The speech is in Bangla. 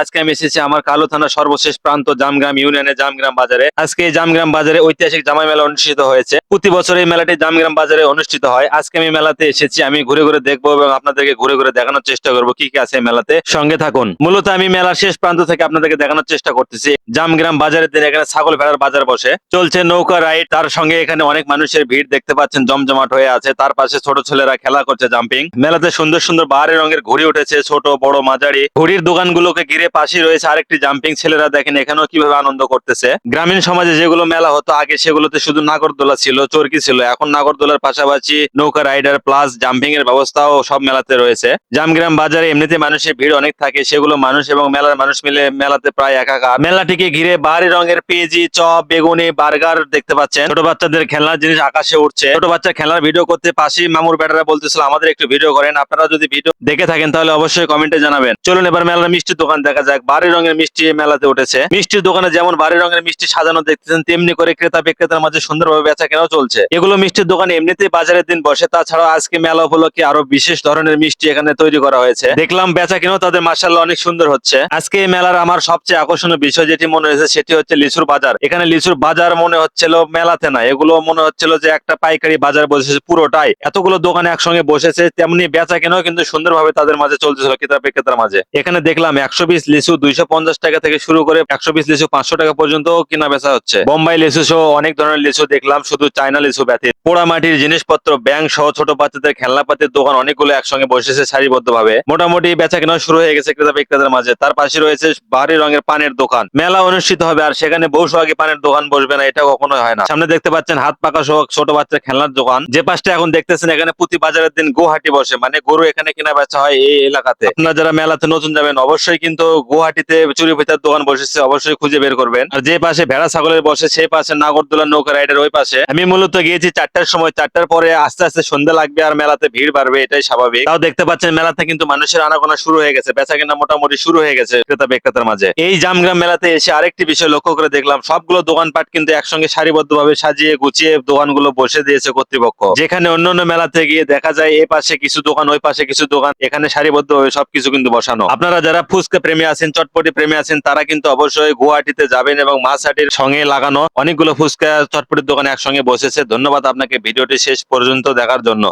আজকে আমি এসেছি আমার কালো থানার সর্বশেষ প্রান্ত জামগ্রাম ইউনিয়নের জামগ্রাম বাজারে। আজকে এই জামগ্রাম বাজারে ঐতিহাসিক জামাই মেলা অনুষ্ঠিত হয়েছে। প্রতি বছর এই মেলাটি জামগ্রাম বাজারে অনুষ্ঠিত হয়। আজকে আমি মেলাতে এসেছি, আমি ঘুরে ঘুরে দেখব এবং আপনাদেরকে ঘুরে ঘুরে দেখানোর চেষ্টা করব কি কি আছে মেলাতে। সঙ্গে থাকুন। মূলত আমি মেলার শেষ প্রান্ত থেকে আপনাদেরকে দেখানোর চেষ্টা করতেছি। জামগ্রাম বাজারের দিন এখানে ছাগল ভেড়ার বাজার বসে। চলছে নৌকা রাইড, তার সঙ্গে এখানে অনেক মানুষের ভিড় দেখতে পাচ্ছেন, জমজমাট হয়ে আছে। তার পাশে ছোট ছেলেরা খেলা করছে জাম্পিং। মেলাতে সুন্দর সুন্দর বাহারি রঙের ঘুড়ি উঠেছে, ছোট, বড়, মাঝারি। ঘুড়ির দোকানগুলোকে ঘিরে পাশে রয়েছে আরেকটি জাম্পিং ছেলেরা। দেখেন এখানেও কীভাবে আনন্দ করতেছে। গ্রামীণ সমাজে যেগুলো মেলা হতো, আগে সেগুলোতে শুধু নাগরদোলা ছিল, চরকি ছিল। এখন নাগরদোলার পাশাপাশি নৌকা রাইডার প্লাস জাম্পিং এর ব্যবস্থাও সব মেলাতে রয়েছে। জামগ্রাম বাজারে এমনিতে মানুষের ভিড় অনেক থাকে, সেগুলো মানুষ এবং মেলার মানুষ মিলে মেলাতে প্রায় একাকার। মেলাটিকে ঘিরে বাহারি রঙের পেঁয়াজি, চপ, বেগুনি, বার্গার দেখতে পাচ্ছেন। ছোট বাচ্চাদের খেলনার জিনিস আকাশে উঠছে ছোট বাচ্চা খেলার ভিডিও করতে পাশেই মামুর বেটারা বলতেছিল, আমাদের একটু ভিডিও করেন। আপনারা যদি ভিডিও দেখে থাকেন তাহলে অবশ্যই কমেন্টে জানাবেন। চলুন এবার মেলার মিষ্টির দোকান দেখা যাক। বাড়ি রঙের মিষ্টি মেলাতে উঠেছে। মিষ্টির দোকানে যেমন বাড়ি রঙের মিষ্টি সাজানো দেখতেছেন, তেমনি করে ক্রেতা বিক্রেতার মাঝে সুন্দরভাবে বেচা কেনাও চলছে। এগুলো মিষ্টির দোকানে এমনিতেই বাজারের দিন বসে। তাছাড়াও আজকে মেলা উপলক্ষে আরও বিশেষ ধরনের মিষ্টি এখানে তৈরি করা হয়েছে। দেখলাম বেচা কেনাও তাদের মার্শাল্লাহ অনেক সুন্দর হচ্ছে। আজকে এই মেলার আমার সবচেয়ে আকর্ষণীয় বিষয় যেটি মনে হয়েছে সেটি হচ্ছে লিচুর বাজার। এখানে লিচুর বাজার মনে হচ্ছিল মেলাতে না। এগুলো মনে হচ্ছিল যে একটা পাইকারি বাজার বসেছে পুরোটাই। এতগুলো দোকানে একসঙ্গে বসেছে, তেমনি বেচা কেনাও কিন্তু সুন্দরভাবে তাদের মাঝে চলতেছিল ক্রেতা বিক্রেতার মাঝে। এখানে দেখলাম একশো বিশ পিস লিচু দুইশো পঞ্চাশ টাকা থেকে শুরু করে একশো পিস লিচু পাঁচশো টাকা পর্যন্ত কিনা বেচা হচ্ছে। বোম্বাই লিচু সহ অনেক ধরনের লিচু দেখলাম, শুধু চায়না লিচু পোড়া মাটির জিনিসপত্র ব্যাংক সহ ছোট বাচ্চাদের খেলনাপাতির দোকান অনেকগুলো একসঙ্গে বসেছে সারিবদ্ধ ভাবে মোটামুটি বেচা কেনা শুরু হয়ে গেছে ক্রেতা বিক্রেতার মাঝে। তার পাশে রয়েছে বাহারি রঙের পানের দোকান। মেলা অনুষ্ঠিত হবে আর সেখানে বসু আগে পানের দোকান বসবে না, এটা কখনো হয় না। সামনে দেখতে পাচ্ছেন হাত পাকা সহ ছোট বাচ্চার খেলনার দোকান। যে পাশটা এখন দেখতেছেন, এখানে প্রতি বাজারের দিন গুয়াহাটি বসে মানে গরু এখানে কেনা বেচা হয় এই এলাকাতে। আপনারা যারা মেলাতে নতুন যাবেন, অবশ্যই কিন্তু গুয়াহাটিতে চুরি ভিতর দোকান বসেছে, অবশ্যই খুঁজে বের করবেন। আর যে পাশে ভেড়া ছাগলের বসে, সেই পাশে নাগরদোলা নৌকা রাইডের ওই পাশে। আমি মূলত গিয়েছি চারটার সময়, চারটার পরে আস্তে আস্তে সন্ধ্যা লাগবে আর মেলাতে ভিড় বাড়বে, এটাই স্বাভাবিক। তাও দেখতে পাচ্ছেন মেলাতে কিন্তু মানুষের আনাগোনা শুরু হয়ে গেছে বেচা কেনা মোটামুটি শুরু হয়ে গেছে ক্রেতা বিক্রেতার মাঝে। এই জামগ্রাম মেলাতে এসে আরেকটি বিষয় লক্ষ্য করে দেখলাম, সবগুলো দোকানপাট কিন্তু একসঙ্গে সারিবদ্ধ ভাবে সাজিয়ে গুছিয়ে দোকানগুলো বসে দিয়েছে কর্তৃপক্ষ। যেখানে অন্যান্য মেলাতে গিয়ে দেখা যায় এই পাশে কিছু দোকান, ওই পাশে কিছু দোকান, এখানে সারিবদ্ধ ভাবে সবকিছু কিন্তু বসানো। আপনারা যারা ফুচকা প্রেমী আছেন, চটপটি প্রেমী আছেন, তারা কিন্তু অবশ্যই গুয়াহাটিতে যাবেন এবং মাছহাটির সঙ্গে লাগানো অনেকগুলো ফুচকা চটপটির দোকানে একসঙ্গে বসেছে। ধন্যবাদ আপনাকে, ভিডিওটি শেষ পর্যন্ত দেখার জন্য।